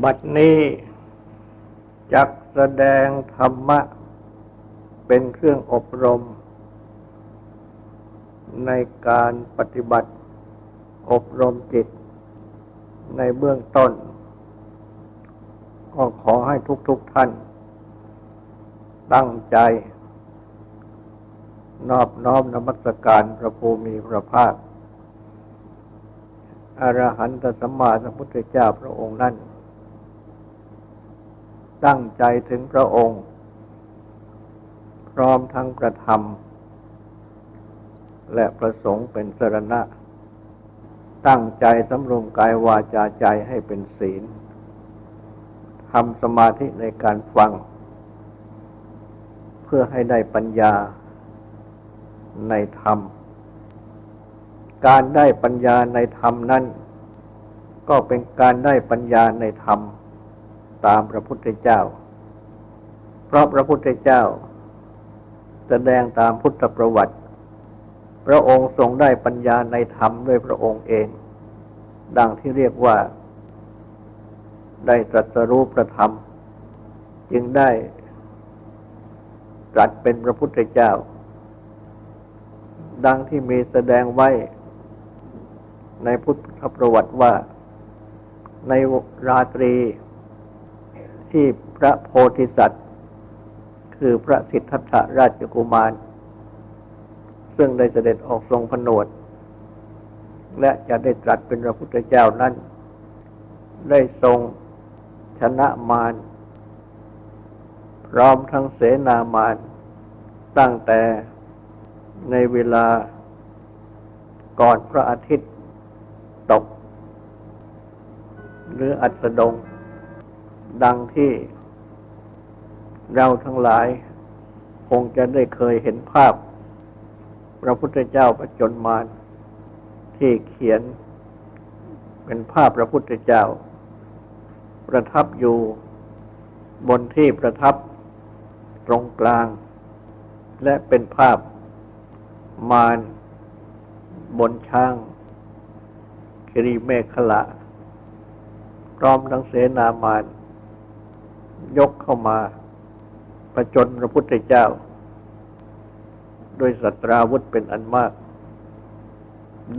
บัดนี้จักแสดงธรรมะ เป็นเครื่องอบรม ในการปฏิบัติอบรมจิต ในเบื้องต้น ก็ขอให้ทุกๆทท่าน ตั้งใจ นอบน้อมนมัสการพระภูมิพระภาคอรหันตสัมมาสัมพุทธเจ้าพระองค์นั้น ตั้งใจถึงพระองค์ พร้อมทั้งกระทำและประสงค์เป็นสรณะ ตั้งใจสำรวมกายวาจาใจให้เป็นศีลทำสมาธิในการฟัง เพื่อให้ได้ปัญญาในธรรม การได้ปัญญาในธรรมนั้น ก็เป็นการได้ปัญญาในธรรม ตามพระพุทธเจ้า เพราะพระพุทธเจ้า แสดงตามพุทธประวัติ พระองค์ทรงได้ปัญญาในธรรมด้วยพระองค์เอง ดังที่เรียกว่า ได้ตรัสรู้ประธรรม จึงได้ตรัสเป็นพระพุทธเจ้า ดังที่มีแสดงไว้ในพุทธประวัติว่าในราตรี ที่พระโพธิสัตว์ คือพระสิทธัตถราชกุมาร ซึ่งได้เสด็จออกทรงผนวด และจะได้ตรัสเป็นพระพุทธเจ้านั้น ได้ทรงชนะมารพร้อมทั้งเสนามารตั้งแต่ในเวลาก่อนพระอาทิตย์ตก หรืออัสดง ดังที่ เราทั้งหลายคงจะได้เคยเห็นภาพ พระพุทธเจ้าประจนมารที่เขียนเป็นภาพพระพุทธเจ้า ประทับอยู่บนที่ประทับตรงกลาง และเป็นภาพมารบนช้างครีเมฆละพร้อมทั้งเสนามาร ยกเข้ามาประจนพระพุทธเจ้า โดยสัตราวุธเป็นอันมาก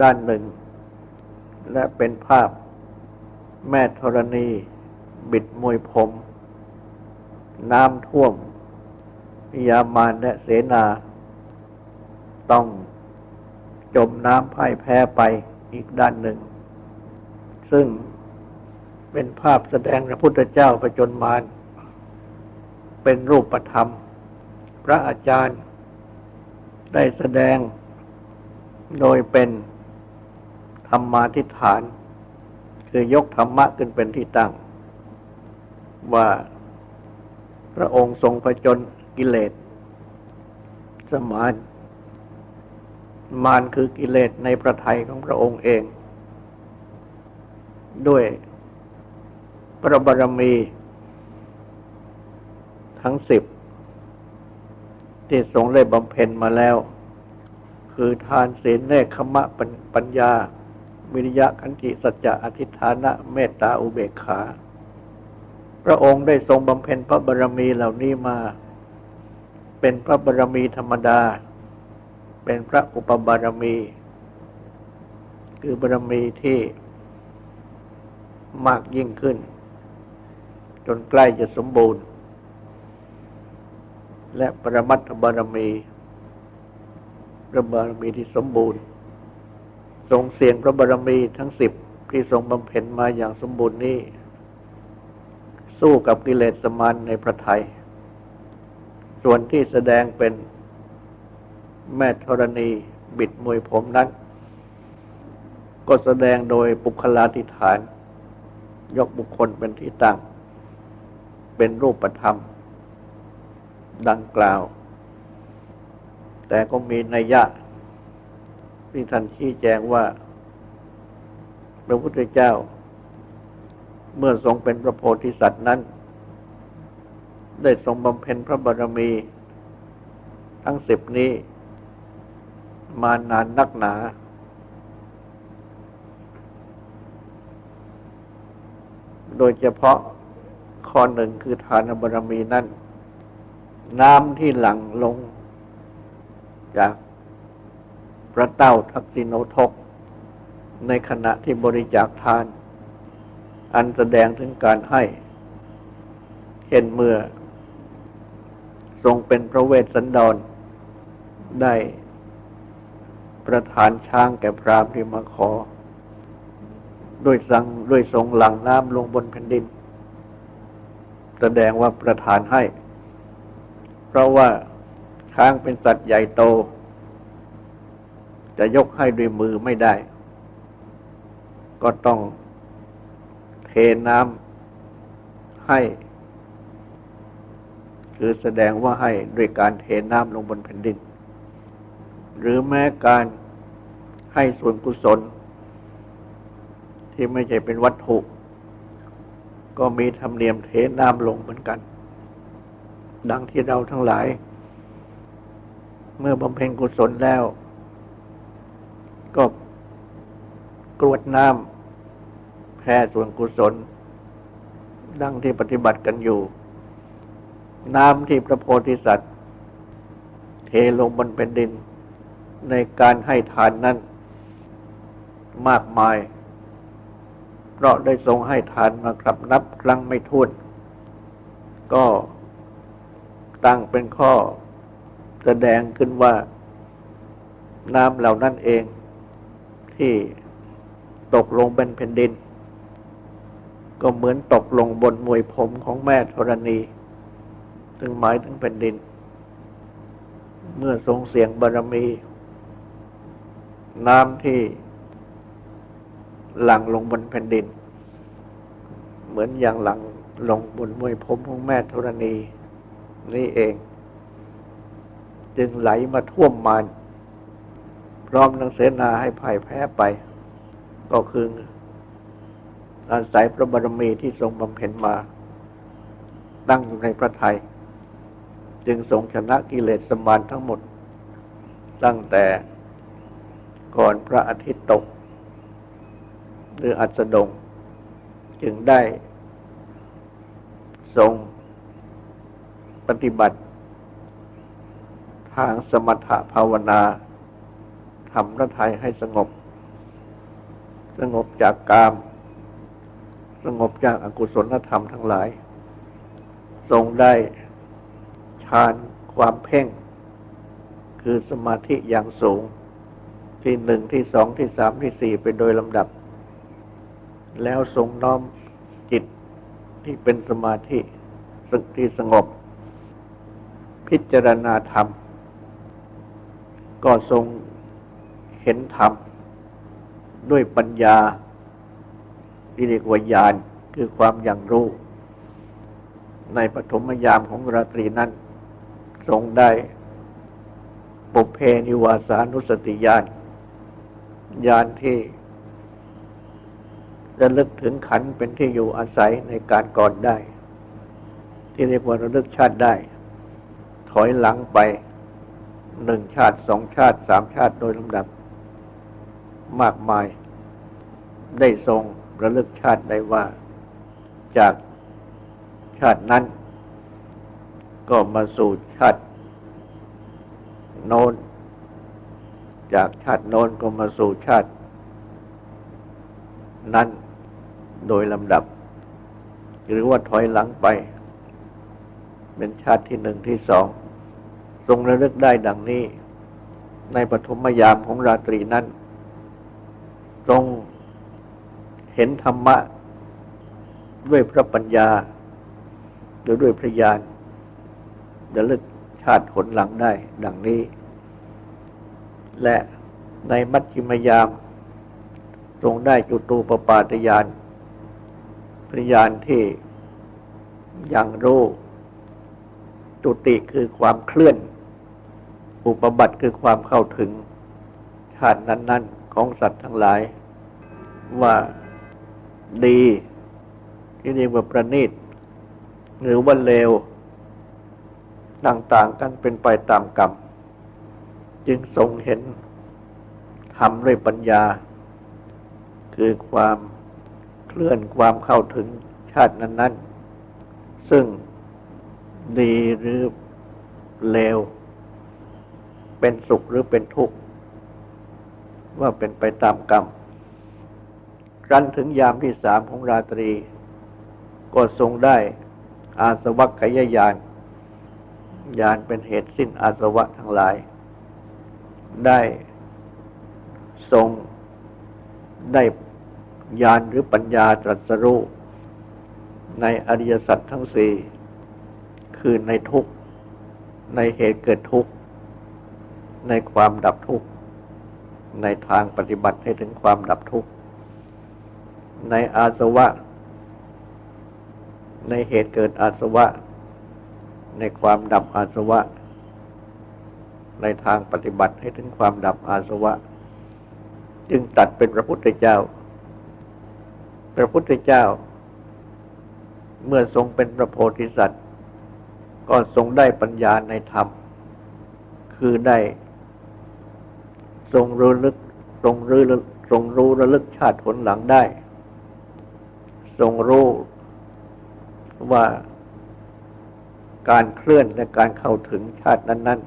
ด้านหนึ่ง และเป็นภาพแม่ธรณี บิดมวยผม น้ำท่วม ยามานและเสนา ต้องจมน้ำพ่ายแพ้ไปอีกด้านหนึ่ง ซึ่งเป็นภาพแสดงพระพุทธเจ้าประจนมาร เป็นรูปธรรม พระอาจารย์ ได้แสดงโดยเป็นธรรมาทิฏฐาน คือยกธรรมะขึ้นเป็นที่ตั้ง ว่าพระองค์ทรงผจญกิเลส สมาน มารคือกิเลสในพระทัยของพระองค์เอง ด้วยพระบารมี ทั้งสิบที่ทรงได้บำเพ็ญมาแล้ว คือทานศีลเนคขมะปัญญา วิริยะขันติสัจจะอธิฐานะเมตตาอุเบกขา พระองค์ได้ทรงบำเพ็ญพระบารมีเหล่านี้มา เป็นพระบารมีธรรมดา เป็นพระอุปบารมี คือบารมีที่มากยิ่งขึ้น จนใกล้จะสมบูรณ์ และปรมัตถบารมีพระบารมีที่สมบูรณ์ ทรงเสียงพระบารมีทั้งสิบที่ทรงบำเพ็ญมาอย่างสมบูรณ์นี้ สู้กับกิเลสมานในพระไทย ส่วนที่แสดงเป็นแม่ธรณีบิดมวยผมนั้น ก็แสดงโดยปุคลาธิฐาน ยกบุคคลเป็นที่ตั้ง เป็นรูปธรรม ดังกล่าว แต่ก็มีนัยยะที่ท่านชี้แจงว่า พระพุทธเจ้า เมื่อทรงเป็นพระโพธิสัตว์นั้น ได้ทรงบำเพ็ญพระบารมี ทั้งสิบนี้ มานานนักหนา โดยเฉพาะข้อหนึ่งคือทานบารมีนั้น น้ำที่หลั่งลง จากพระเต้าทักษิโนทก ในขณะที่บริจาคทาน อันแสดงถึงการให้ เช่นเมื่อ ทรงเป็นพระเวสสันดร ได้ประทานช้างแก่พราหมณ์ที่มาขอ ด้วยสังด้วยทรงหลั่งน้ำลงบนแผ่นดิน แสดงว่าประทานให้ เพราะว่าช้างเป็นสัตว์ใหญ่โต จะยกให้ด้วยมือไม่ได้ ก็ต้องเทน้ำให้ คือแสดงว่าให้ด้วยการเทน้ำลงบนแผ่นดิน หรือแม้การให้ส่วนกุศล ที่ไม่ใช่เป็นวัตถุ ก็มีธรรมเนียมเทน้ำลงเหมือนกัน ดังที่เราทั้งหลาย เมื่อบำเพ็ญกุศลแล้ว ก็กรวดน้ำแผ่ส่วนกุศล ดังที่ปฏิบัติกันอยู่ น้ำที่พระโพธิสัตว์ เทลงบนแผ่นดิน ในการให้ทานนั้นมากมาย เพราะได้ทรงให้ทานมาครับนับครั้งไม่ถ้วนก็ ตั้งเป็นข้อแสดงขึ้นว่า น้ำเหล่านั้นเองที่ตกลงเป็นแผ่นดิน ก็เหมือนตกลงบนมวยผมของแม่ธรณี ซึ่งหมายถึงแผ่นดิน เมื่อทรงเสียงบารมี น้ำที่หลั่งลงบนแผ่นดิน เหมือนอย่างหลังลงบนมวยผมของแม่ธรณี นี่เอง จึงไหลมาท่วมมานพร้อมนังเสนาให้พ่ายแพ้ไป ก็คืออาศัยพระบารมีที่ทรงบำเพ็ญมา ตั้งอยู่ในพระทัยจึงทรงชนะกิเลสสมานทั้งหมด ตั้งแต่ก่อนพระอาทิตย์ตก หรืออัสดง จึงได้ทรง ปฏิบัติ ทางสมถภาวนาทำพระทัยให้สงบ สงบจากกาม สงบจากอากุศลธรรมทั้งหลาย ทรงได้ฌานความเพ่ง คือสมาธิอย่างสูงที่หนึ่งที่สองที่สามที่สี่ไปโดยลำดับ แล้วทรงน้อมจิตที่เป็นสมาธิสึกที่สงบ พิจารณาธรรม ก็ทรงเห็นธรรม ด้วยปัญญาที่เรียกว่าญาณคือความอย่างรู้ ในปฐมยามของราตรีนั้น ทรงได้ปุเพนิวาสานุสติญาณญาณที่ระลึกถึงขันเป็นที่อยู่อาศัยในการก่อนได้ ที่เรียกว่าระลึกชาติได้ ถอยหลังไปหนึ่งชาติสองชาติสามชาติโดยลำดับ มากมาย ได้ทรงระลึกชาติได้ว่า จากชาตินั้น ก็มาสู่ชาติโน้น จากชาติโน้นก็มาสู่ชาติ นั้นโดยลำดับ หรือว่าถอยหลังไป เป็นชาติที่หนึ่งที่สอง ทรงระลึกได้ดังนี้ ในปฐมยามของราตรีนั้น ทรงเห็นธรรมะ ด้วยพระปัญญา หรือด้วยพระญาณระลึกชาติผลหลังได้ดังนี้ และในมัชฌิมยาม ทรงได้จุตูปปาตยานพระญาณที่ยังรู้จุติคือความเคลื่อน อุปบัติคือความเข้าถึงชาตินั้น ๆ ของสัตว์ทั้งหลาย ว่าดีที่เรียกว่าประณีต หรือว่าเลวต่างๆกันเป็นไปตามกรรม จึงทรงเห็นทำด้วยปัญญา คือความเคลื่อนความเข้าถึงชาตินั้น ๆ ซึ่งดีหรือเลว เป็นสุขหรือเป็นทุกข์ว่าเป็นไปตามกรรมครั้นถึงยามที่สามของราตรี ก็ทรงได้อาสวัคยายานยานเป็นเหตุสิ้นอาสวะทั้งหลาย ได้ทรงได้ญาณหรือปัญญาตรัสรู้ในอริยสัจทั้งสี่คือในทุกข์ในเหตุเกิดทุกข์ ในความดับทุกข์ ในทางปฏิบัติให้ถึงความดับทุกข์ ในอาสวะ ในเหตุเกิดอาสวะ ในความดับอาสวะ ในทางปฏิบัติให้ถึงความดับอาสวะ จึงตัดเป็นพระพุทธเจ้า พระพุทธเจ้า เมื่อทรงเป็นพระโพธิสัตว์ ก็ทรงได้ปัญญาในธรรมคือได้ ทรงรู้ลึกทรงรู้ทรงรู้ระลึกชาติผลหลังได้ ทรงรู้ว่าการเคลื่อนและการเข้าถึงชาตินั้น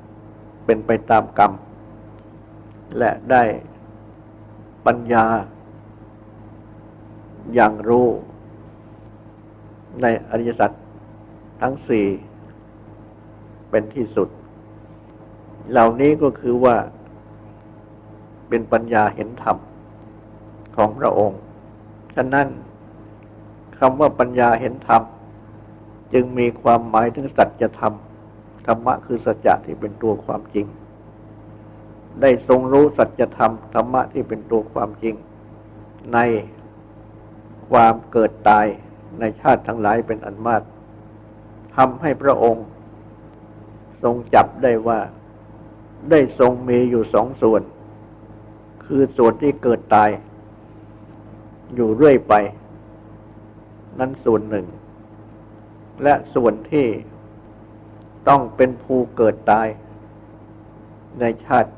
ๆ เป็นไปตามกรรม และได้ปัญญา อย่างรู้ ในอริยสัจทั้งสี่เป็นที่สุด เหล่านี้ก็คือว่า เป็นปัญญาเห็นธรรมของพระองค์ ฉะนั้นคำว่าปัญญาเห็นธรรม จึงมีความหมายถึงสัจธรรม ธรรมะคือสัจจะที่เป็นตัวความจริง ได้ทรงรู้สัจธรรม ธรรมะที่เป็นตัวความจริง ในความเกิดตายในชาติทั้งหลายเป็นอันมากทำให้พระองค์ ทรงจับได้ว่าได้ทรงมีอยู่สองส่วน คือส่วนที่เกิดตาย อยู่เรื่อยไป นั้นส่วนหนึ่ง และส่วนที่ต้องเป็นภูเกิดตาย ในชาติ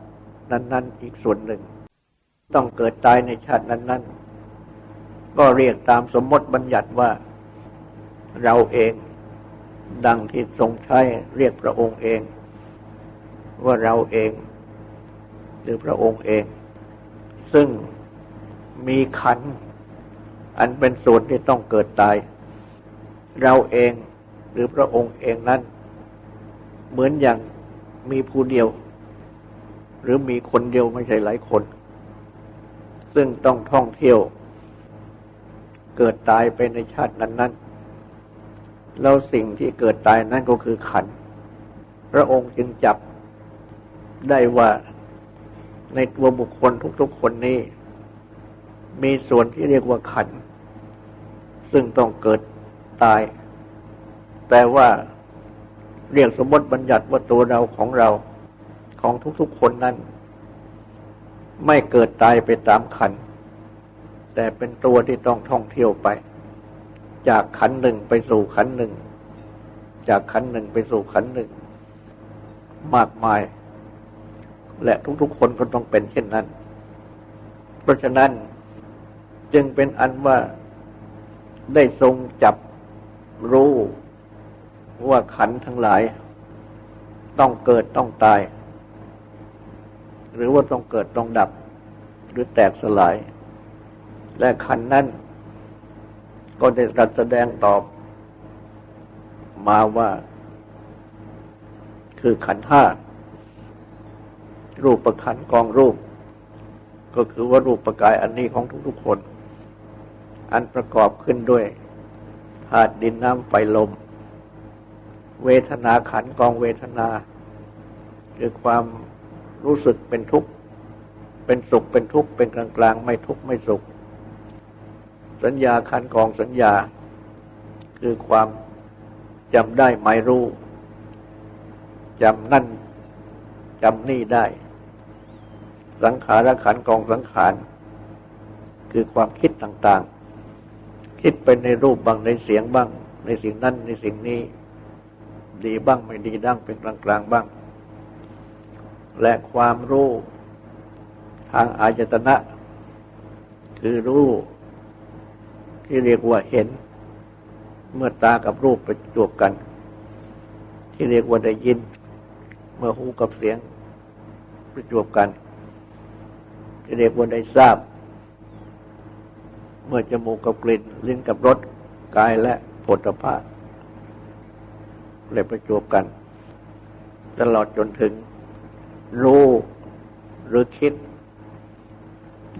นั้น ๆ อีกส่วนหนึ่ง ต้องเกิดตายในชาตินั้น ๆ ก็เรียกตามสมมติบัญญัติว่าเราเอง ดังที่ทรงใช้เรียกพระองค์เอง ว่าเราเอง หรือพระองค์เอง ซึ่งมีขัน อันเป็นส่วนที่ต้องเกิดตาย เราเองหรือพระองค์เองนั้น เหมือนอย่างมีผู้เดียว หรือมีคนเดียวไม่ใช่หลายคน ซึ่งต้องท่องเที่ยว เกิดตายไปในชาตินั้นแล้วสิ่งที่เกิดตายนั่นก็คือขัน พระองค์จึงจับได้ว่า ในตัวบุคคลทุกๆคนนี้ มีส่วนที่เรียกว่าขัน ซึ่งต้องเกิดตาย แต่ว่าเรียกสมมติบัญญัติว่าตัวเราของเราของทุกๆคนนั้น ไม่เกิดตายไปตามขัน แต่เป็นตัวที่ต้องท่องเที่ยวไป จากขันหนึ่งไปสู่ขันหนึ่ง จากขันหนึ่งไปสู่ขันหนึ่ง มากมาย และทุกๆคนก็ต้องเป็นเช่นนั้น เพราะฉะนั้นจึงเป็นอันว่าได้ทรงจับรู้ว่าขันทั้งหลาย ต้องเกิดต้องตาย หรือว่าต้องเกิดต้องดับ หรือแตกสลาย และขันนั้น ก็ได้รัสแสดงตอบ มาว่า คือขันธ์ห้า รูปประขันกองรูป ก็คือว่ารูปประกายอันนี้ของทุกๆคน อันประกอบขึ้นด้วยธาตุดินน้ำไฟลม เวทนาขันกองเวทนา คือความรู้สึกเป็นทุกข์ เป็นสุขเป็นทุกข์ เป็นกลางกลางไม่ทุกข์ไม่สุข สัญญาคันกองสัญญา คือความจำได้ไม่รู้จำนั่นจำนี่ได้ สังขารขันกองสังขาร คือความคิดต่างๆ คิดเป็นในรูปบ้างในเสียงบ้าง ในสิ่งนั้นในสิ่งนี้ ดีบ้างไม่ดีดั้งเป็นกลางๆบ้าง และความรู้ทางอายตนะ คือรู้ที่เรียกว่าเห็น เมื่อตากับรูปประจวบกัน ที่เรียกว่าได้ยิน เมื่อหูกับเสียงประจวบกัน ที่เรียกว่าได้ทราบ เมื่อจมูกกับกลิ่น ลิ้นกับรสกายและผลพะเลยประจวบกัน ตลอดจนถึง รู้หรือคิด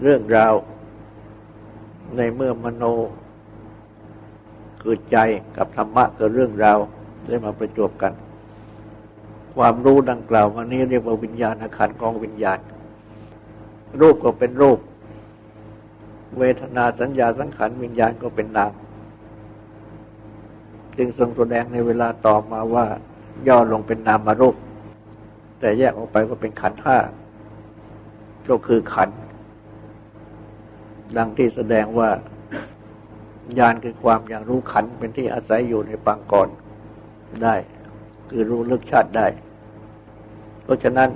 เรื่องราว ในเมื่อมโน คือใจกับธรรมะคือเรื่องราวได้มาประจวบกัน ความรู้ดังกล่าวมานี้เรียกว่าวิญญาณขันธ์กองวิญญาณ รูปก็เป็นรูป เวทนาสัญญาสังขารวิญญาณก็เป็นนาม จึงทรงแสดงในเวลาต่อมาว่า ย่อลงเป็นนามารูป แต่แยกออกไปก็เป็นขันธ์ห้าก็คือขันธ์ดังที่แสดงว่าญาณคือความอย่างรู้ขันธ์เป็นที่อาศัยอยู่ในปางก่อนได้ คือรู้ลึกชาติได้ เพราะฉะนั้น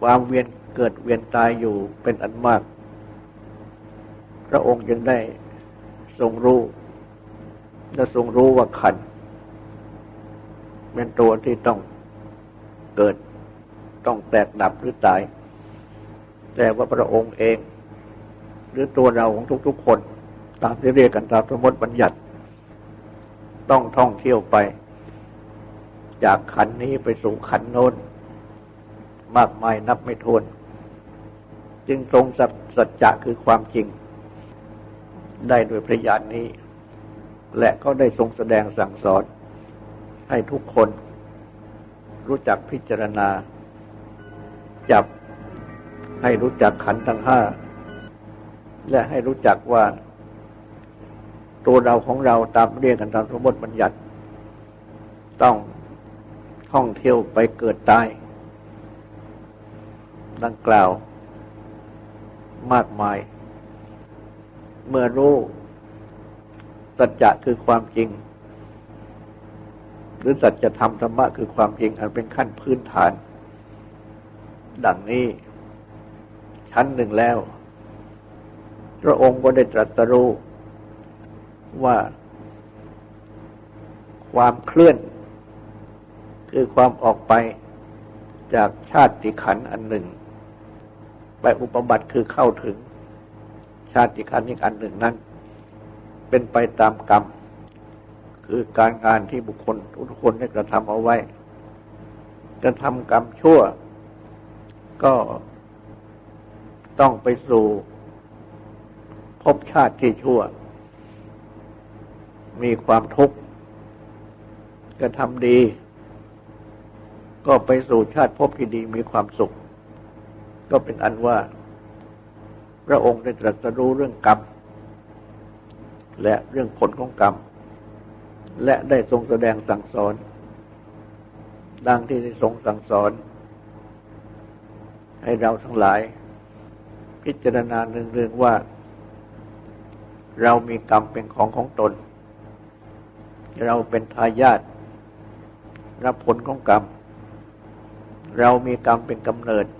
ความเวียน กิดเวียนตายอยู่เป็นอันมาก พระองค์ยังได้ทรงรู้และทรงรู้ว่าขัน เป็นตัวที่ต้องเกิดต้องแตกดับหรือตาย แต่ว่าพระองค์เอง หรือตัวเราของทุกๆคน ตามที่เรียกกันตามสมมติบัญญัติ ต้องท่องเที่ยวไป จากขันนี้ไปสู่ขันโน้นมากมายนับไม่ถ้วน จึงทรงสัจจะคือความจริง ได้โดยพระญาณนี้ และก็ได้ทรงแสดงสั่งสอน ให้ทุกคนรู้จักพิจารณา จับให้รู้จักขันธ์ทั้งห้า และให้รู้จักว่า ตัวเราของเราตามเรียกกันตามสมมติบัญญัติ ต้องท่องเที่ยวไปเกิดตายดังกล่าว มากมาย เมื่อรู้สัจจะคือความจริง หรือสัจธรรมธรรมะคือความจริง อันเป็นขั้นพื้นฐาน ดังนี้ ชั้นหนึ่งแล้ว พระองค์ก็ได้ตรัสรู้ว่าความเคลื่อน คือความออกไปจากชาติขันอันหนึ่ง ไปอุปบัติคือเข้าถึง ชาติขันอีกอันหนึ่งนั้น เป็นไปตามกรรม คือการงานที่บุคคลทุกคนได้กระทำเอาไว้กระทำกรรมชั่ว ก็ต้องไปสู่ภพชาติที่ชั่ว มีความทุกข์กระทำดี ก็ไปสู่ชาติภพที่ดีมีความสุข ก็เป็นอันว่า พระองค์ได้ตรัสรู้เรื่องกรรม และเรื่องผลของกรรม และได้ทรงแสดงสั่งสอน ดังที่ได้ทรงสั่งสอน ให้เราทั้งหลาย พิจารณาเรื่องๆว่า เรามีกรรมเป็นของของตน เราเป็นทายาทรับผลของกรรม เรามีกรรมเป็นกำเนิดเ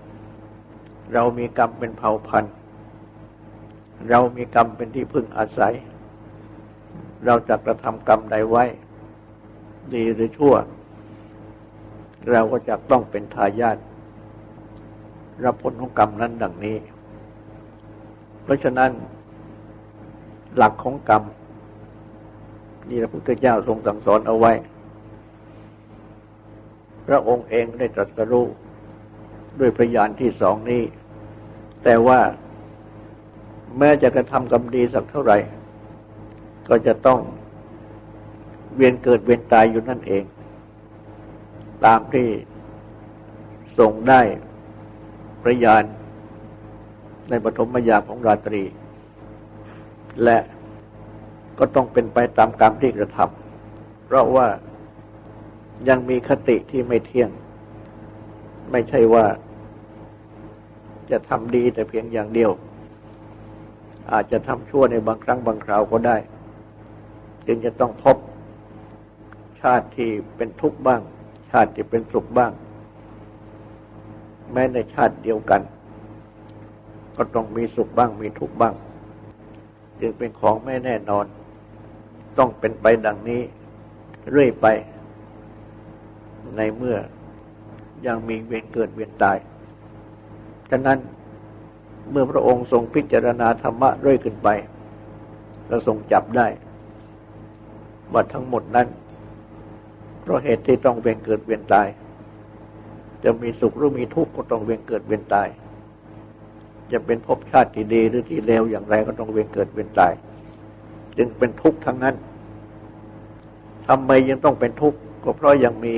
เรามีกรรมเป็นเผ่าพันธุ์ เรามีกรรมเป็นที่พึ่งอาศัย เราจะกระทำกรรมใดไว้ ดีหรือชั่ว เราก็จะต้องเป็นทายาทรับผลของกรรมนั้นดังนี้ เพราะฉะนั้นหลักของกรรมนี่พระพุทธเจ้าทรงสั่งสอนเอาไว้ พระองค์เองได้ตรัสรู้ด้วยพระญาณที่สองนี้ แต่ว่าแม้จะกระทำกรรมดีสักเท่าไหร่ ก็จะต้องเวียนเกิดเวียนตายอยู่นั่นเอง ตามที่ทรงได้พระญาณในปฐมยามของราตรี และก็ต้องเป็นไปตามกรรมที่กระทำเพราะว่ายังมีคติที่ไม่เที่ยง ไม่ใช่ว่า จะทำดีแต่เพียงอย่างเดียว อาจจะทำชั่วในบางครั้งบางคราวก็ได้ จึงจะต้องพบชาติที่เป็นทุกข์บ้าง ชาติที่เป็นสุขบ้าง แม้ในชาติเดียวกัน ก็ต้องมีสุขบ้างมีทุกข์บ้าง จึงเป็นของไม่แน่นอน ต้องเป็นไปดังนี้เรื่อยไป ในเมื่อยังมีเวียนเกิดเวียนตาย ฉะนั้นเมื่อพระองค์ทรงพิจารณาธรรมะเรื่อยขึ้นไป ก็ทรงจับได้ ว่าทั้งหมดนั้น เพราะเหตุที่ต้องเวียนเกิดเวียนตาย จะมีสุขหรือมีทุกข์ก็ต้องเวียนเกิดเวียนตาย จะเป็นภพชาติที่ดีหรือที่เลวอย่างไรก็ต้องเวียนเกิดเวียนตาย จึงเป็นทุกข์ทั้งนั้นทำไมยังต้องเป็นทุกข์ก็เพราะยังมี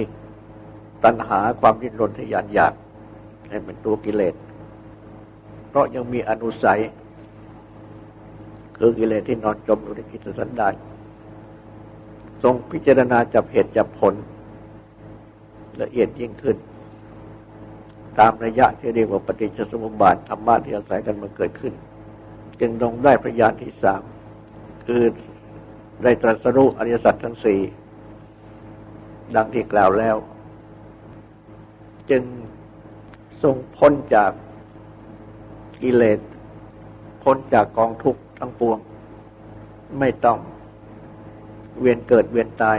ตัณหาความดิ้นรนทยานอยากเป็นตัวกิเลส เพราะยังมีอนุสัย คือกิเลสที่นอนจมอยู่ในกิจสันดานทรงพิจารณาจับเหตุจับผล ละเอียดยิ่งขึ้น ตามระยะที่เรียกว่าปฏิจจสมุปบาทธรรมะที่อาศัยกันมาเกิดขึ้น จึงลงได้พระญาณที่สามคือได้ตรัสรู้อริยสัจทั้งสี่ดังที่กล่าวแล้ว จึงทรงพ้นจาก กิเลสพ้นจากกองทุกข์ทั้งปวง ไม่ต้องเวียนเกิดเวียนตาย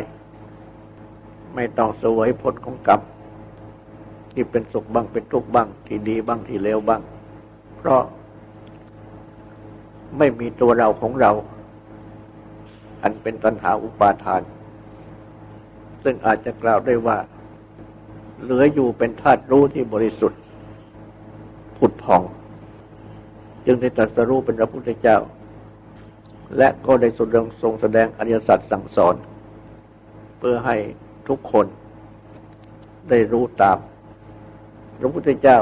ไม่ต้องเสวยผลของกรรมที่เป็นสุขบ้างเป็นทุกข์บ้าง ที่ดีบ้างที่เลวบ้าง เพราะไม่มีตัวเราของเรา อันเป็นตัณหาอุปาทาน ซึ่งอาจจะกล่าวได้ว่า เหลืออยู่เป็นธาตุรู้ที่บริสุทธิ์ผุดผ่อง จึงได้ตรัสรู้เป็นพระพุทธเจ้า และก็ได้ทรงทรงแสดงอริยสัจสั่งสอน เพื่อให้ทุกคนได้รู้ตาม พระพุทธเจ้า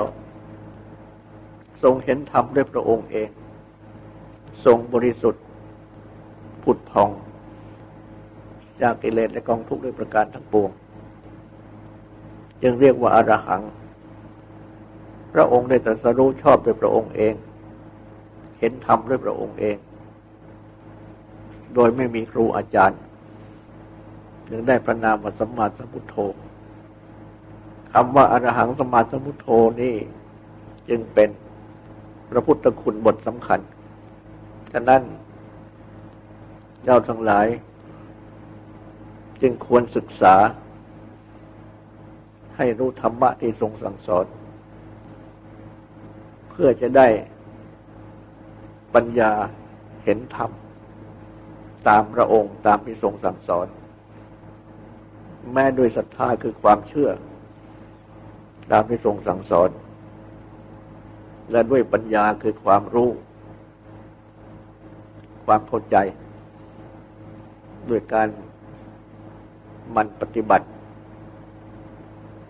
ทรงเห็นธรรมด้วยพระองค์เอง ทรงบริสุทธิ์ผุดผ่อง จากกิเลสและกองทุกข์ด้วยประการทั้งปวง จึงเรียกว่าอารหัง พระองค์ได้ตรัสรู้ชอบด้วยพระองค์เอง เห็นธรรมด้วยพระองค์เอง โดยไม่มีครูอาจารย์จึงได้ประนามว่าสัมมาสัมพุทโธคำว่าอรหังสมมาสมุทโธนี่จึงเป็นพระพุทธคุณบทสำคัญ ฉะนั้นเราทั้งหลาย จึงควรศึกษา ให้รู้ธรรมะที่ทรงสั่งสอน เพื่อจะได้ ปัญญาเห็นธรรม ตามพระองค์ตามที่ทรงสั่งสอน แม้ด้วยศรัทธาคือความเชื่อ ตามที่ทรงสั่งสอน และด้วยปัญญาคือความรู้ ความเข้าใจ ด้วยการมันปฏิบัติ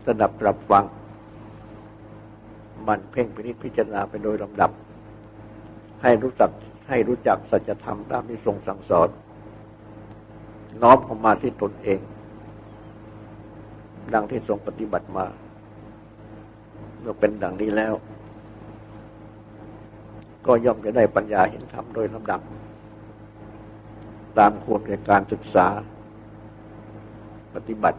สดับปรับฟัง มันเพ่งพินิจพิจารณาไปโดยลำดับ ให้รู้จักให้รู้จักสัจธรรมตามที่ทรงสั่งสอน น้อมเข้ามาที่ตนเอง ดังที่ทรงปฏิบัติมา เมื่อเป็นดังนี้แล้ว ก็ย่อมจะได้ปัญญาเห็นธรรมโดยลำดับ ตามควรแก่การศึกษา ปฏิบัติ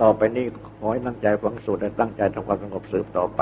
ต่อไปนี้ขอให้ตั้งใจฟังสูตรและตั้งใจทำความสงบสืบต่อไป